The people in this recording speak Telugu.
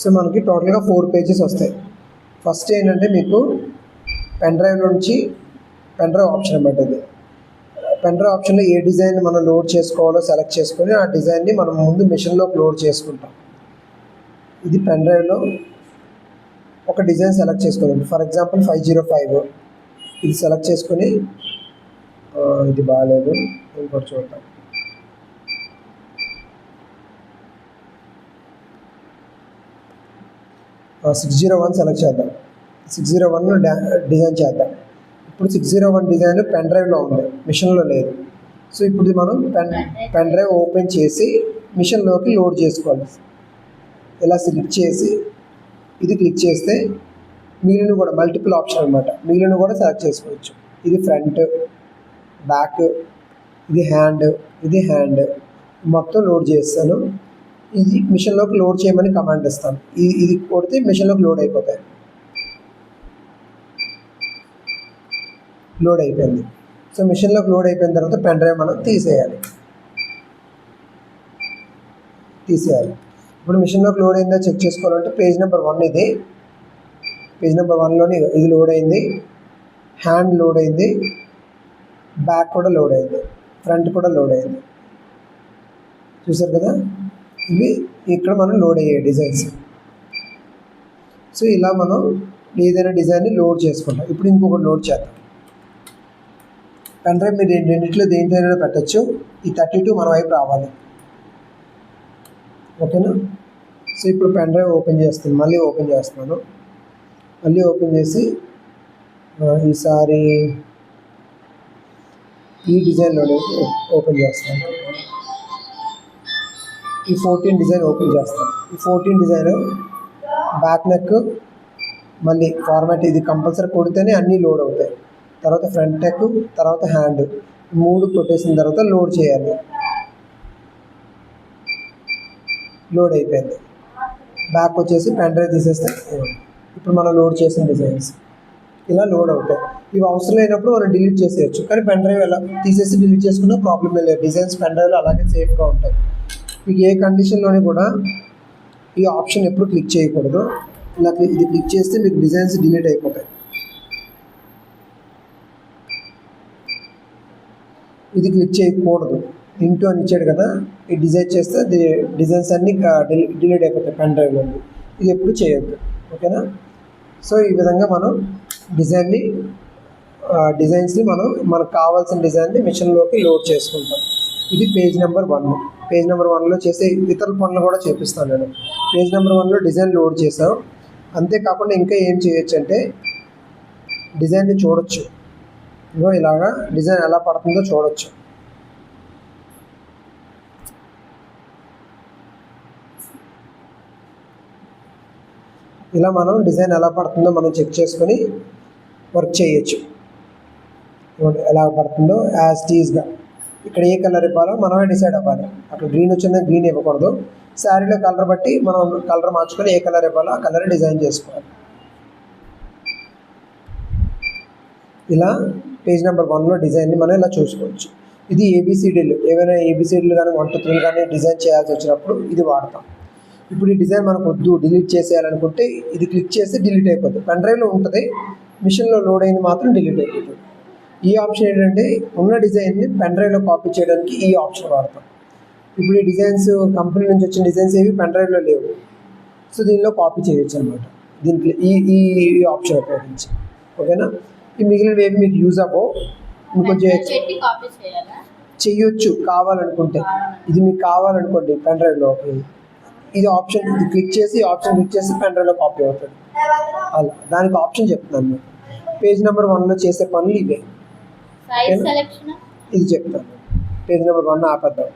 సో మనకి టోటల్గా ఫోర్ పేజెస్ వస్తాయి. ఫస్ట్ ఏంటంటే మీకు పెన్ డ్రైవ్ నుంచి పెన్ డ్రైవ్ ఆప్షన్ అన్నమాట ఇది. పెన్ డ్రైవ్ ఆప్షన్లో ఏ డిజైన్ మనం లోడ్ చేసుకోవాలో సెలెక్ట్ చేసుకొని ఆ డిజైన్ని మనం ముందు మిషన్లోకి లోడ్ చేసుకుంటాం. ఇది పెన్ డ్రైవ్లో ఒక డిజైన్ సెలెక్ట్ చేసుకోండి for example five zero five. ఇది సెలెక్ట్ చేసుకొని ఇది బాగాలేదు. ఇంకోటి చూద్దాం. సిక్స్ జీరో వన్ సెలెక్ట్ చేద్దాం. సిక్స్ జీరో వన్ డిజైన్ చేద్దాం. ఇప్పుడు six zero one design pen డ్రైవ్లో ఉంది. మిషన్లో లేదు. సో ఇప్పుడు మనం పెన్ పెన్ డ్రైవ్ ఓపెన్ చేసి మిషన్లోకి లోడ్ చేసుకోవాలి. ఇలా క్లిక్ చేసి ఇది క్లిక్ చేస్తే మిగిలిన కూడా మల్టిపుల్ ఆప్షన్ అనమాట మిగిలిన కూడా సెలెక్ట్ చేసుకోవచ్చు. ఇది ఫ్రంట్ బ్యాక్ ఇది హ్యాండ్ ఇది హ్యాండ్ మొత్తం లోడ్ చేస్తాను. ఇది మిషన్లోకి లోడ్ చేయమని కమాండ్ ఇస్తాను. ఇది ఇది కొడితే మిషన్లోకి లోడ్ అయిపోతాయి. లోడ్ అయిపోయింది. సో మిషన్లోకి లోడ్ అయిపోయిన తర్వాత పెన్ డ్రైవ్ మనం తీసేయాలి. తీసేయాలి. ఇప్పుడు మిషన్లోకి లోడ్ అయిందా చెక్ చేసుకోవాలంటే పేజ్ నెంబర్ వన్ ఇది. పేజ్ నెంబర్ వన్లోని ఇది లోడ్ అయింది. హ్యాండ్ లోడ్ అయింది. బ్యాక్ కూడా లోడ్ అయింది. ఫ్రంట్ కూడా లోడ్ అయింది. చూసారు కదా? ఇవి ఇక్కడ మనం లోడ్ అయ్యే డిజైన్స్. సో ఇలా మనం ఏదైనా డిజైన్ని లోడ్ చేసుకుంటాం. ఇప్పుడు ఇంకొకటి లోడ్ చేద్దాం. పెన్ డ్రైవ్ మీరు రెండింటిలో దేంట్లోనైనా పెట్టచ్చు. ఈ థర్టీ టూ మన వైపు రావాలి. ఓకేనా? సో ఇప్పుడు పెన్ డ్రైవ్ ఓపెన్ చేస్తాను మళ్ళీ ఓపెన్ చేస్తున్నాను. మళ్ళీ ఓపెన్ చేసి ఈసారి ఈ డిజైన్లోనే ఓపెన్ చేస్తాను ఈ ఫోర్టీన్ డిజైన్ ఓపెన్ చేస్తాం. ఈ ఫోర్టీన్ డిజైన్ బ్యాక్ నెక్ మళ్ళీ ఫార్మాట్ ఇది కంపల్సరీ కొడితేనే అన్నీ లోడ్ అవుతాయి. తర్వాత ఫ్రంట్ నెక్ తర్వాత హ్యాండ్ మూడు కొట్టేసిన తర్వాత లోడ్ చేయాలి. లోడ్ అయిపోయింది. బ్యాక్ వచ్చేసి పెన్ డ్రైవ్ తీసేస్తే ఇప్పుడు మనం లోడ్ చేసిన డిజైన్స్ ఇలా లోడ్ అవుతాయి. ఇవి అవసరం లేనప్పుడు మనం డిలీట్ చేసేయచ్చు. కానీ పెన్ డ్రైవ్ ఎలా తీసేసి డిలీట్ చేసుకున్న ప్రాబ్లమ్ లేదు. డిజైన్స్ పెన్ డ్రైవ్లో అలాగే సేఫ్గా ఉంటాయి. మీకు ఏ కండిషన్లోని కూడా ఈ ఆప్షన్ ఎప్పుడు క్లిక్ చేయకూడదు. ఇలా ఇది క్లిక్ చేస్తే మీకు డిజైన్స్ డిలీట్ అయిపోతాయి. ఇది క్లిక్ చేయకూడదు. ఇంటూ అని ఇచ్చాడు కదా ఇది డిజైన్ చేస్తే డిజైన్స్ అన్నీ డిలీట్ అయిపోతాయి పెన్ డ్రైవ్లో ఇది ఎప్పుడు చేయొద్దు. ఓకేనా సో ఈ విధంగా మనం డిజైన్ని డిజైన్స్ని మనం మనకు కావాల్సిన డిజైన్ని మిషన్లోకి లోడ్ చేసుకుంటాం. ఇది page number one. Page number వన్లో చేసే ఇతర పనులు కూడా చేపిస్తాను నేను. పేజ్ నెంబర్ వన్లో డిజైన్ లోడ్ చేసాం అంతేకాకుండా ఇంకా ఏం చేయొచ్చు అంటే డిజైన్ని చూడొచ్చు. ఇగో ఇలాగా డిజైన్ ఎలా పడుతుందో చూడొచ్చు. ఇలా మనం డిజైన్ ఎలా పడుతుందో మనం చెక్ చేసుకొని వర్క్ చేయొచ్చు. ఎలా పడుతుందో యాజ్ టీజ్గా ఇక్కడ ఏ కలర్ ఇవ్వాలో మనమే డిసైడ్ అవ్వాలి. అక్కడ గ్రీన్ వచ్చిందని గ్రీన్ ఇవ్వకూడదు. శారీలో కలర్ బట్టి మనం కలర్ మార్చుకొని ఏ కలర్ ఇవ్వాలో ఆ కలర్ డిజైన్ చేసుకోవాలి. ఇలా పేజ్ నెంబర్ వన్లో డిజైన్ని మనం ఇలా చూసుకోవచ్చు. ఇది ఏబిసిడీలు ఏవైనా ఏబిసిడీలు కానీ వన్ టూ త్రీ కానీ డిజైన్ చేయాల్సి వచ్చినప్పుడు ఇది వాడతాం. ఇప్పుడు ఈ డిజైన్ మనకు వద్దు డిలీట్ చేసేయాలనుకుంటే ఇది క్లిక్ చేసి డిలీట్ అయిపోతుంది పెన్ డ్రైవ్లో ఉంటుంది. మిషన్లో లోడ్ అయింది మాత్రం డిలీట్ అయిపోతుంది ఈ ఆప్షన్ ఏంటంటే ఉన్న డిజైన్ని పెన్ డ్రైవ్లో కాపీ చేయడానికి ఈ ఆప్షన్ వాడతాం. ఇప్పుడు ఈ డిజైన్స్ కంపెనీ నుంచి వచ్చిన డిజైన్స్ ఏవి పెన్ డ్రైవ్లో లేవు. సో దీనిలో కాపీ చేయొచ్చు అనమాట దీంట్లో ఈ ఈ ఈ ఆప్షన్ ఉపయోగించి. ఓకేనా? ఈ మిగిలినవి ఏవి మీకు యూజ్ అవ్వవు? చేయాలా? చెయ్యొచ్చు కావాలనుకుంటే. ఇది మీకు కావాలనుకోండి పెన్ డ్రైవ్లో ఇది ఆప్షన్ ఇది క్లిక్ చేసి ఆప్షన్ క్లిక్ చేసి పెన్ డ్రైవ్లో కాపీ అవుతుంది. అలా. దానికి ఆప్షన్ చెప్తున్నాను పేజ్ నెంబర్ వన్లో చేసే పనులు ఇవే. ఇది చెప్తాను పేజ్ నెంబర్ వన్ ఆపేద్దాం.